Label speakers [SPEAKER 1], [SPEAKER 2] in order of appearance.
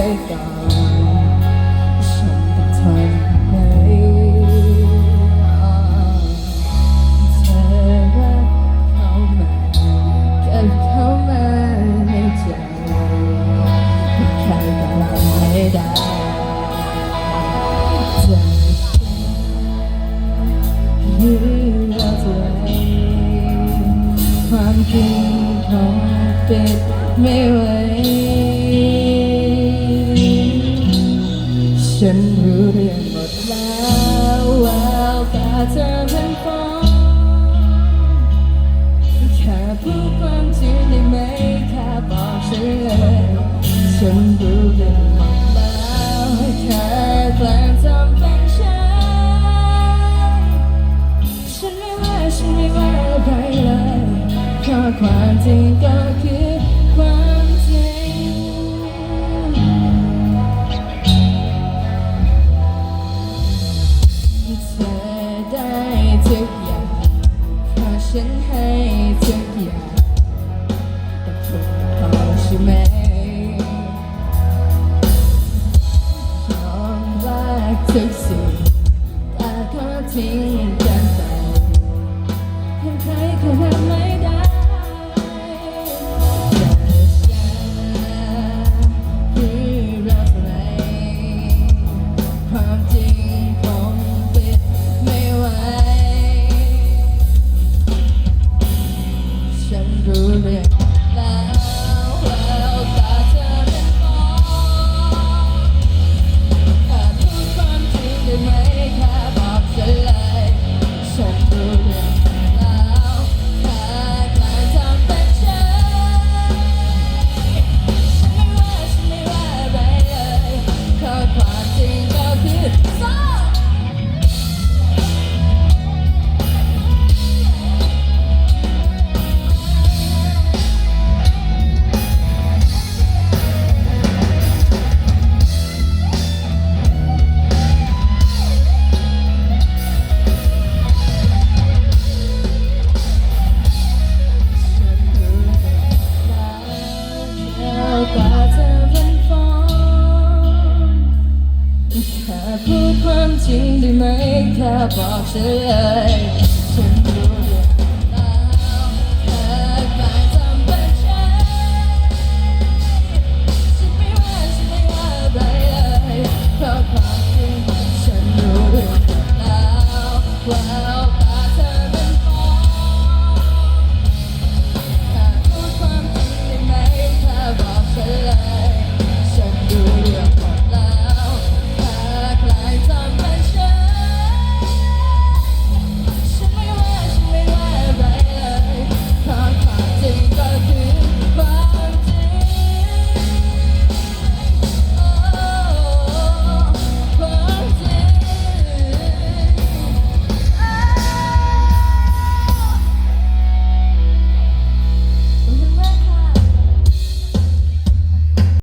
[SPEAKER 1] ฉันต้องทำไงเธอรักเข้ามเกิดเข้ามาในใจใครก็รับไม่ได้จากฉันยืนรัไว้ความจริงของเป็นไม่ไหว ฉันรู้เรื่องหมดแล้วแววตาเธอเป็นฟองแค่พูดความจริงได้ไหมแค่บอกฉันเลยฉันรู้เรื่องหมดแล้วแค่แกล้งทำเป็นฉันฉันไม่ว่าฉันไม่ว่าอะไรเลยเพราะความจริงก็ ธอได้ทุกอย่างเพราะฉันให้ทุกอย่างแต่เธอพอใช่ไหมยอมรักทุกสิ่งแต่ก็ทิ้งกันไปยังใครก็ทำไม่ได้ แค่พูดควา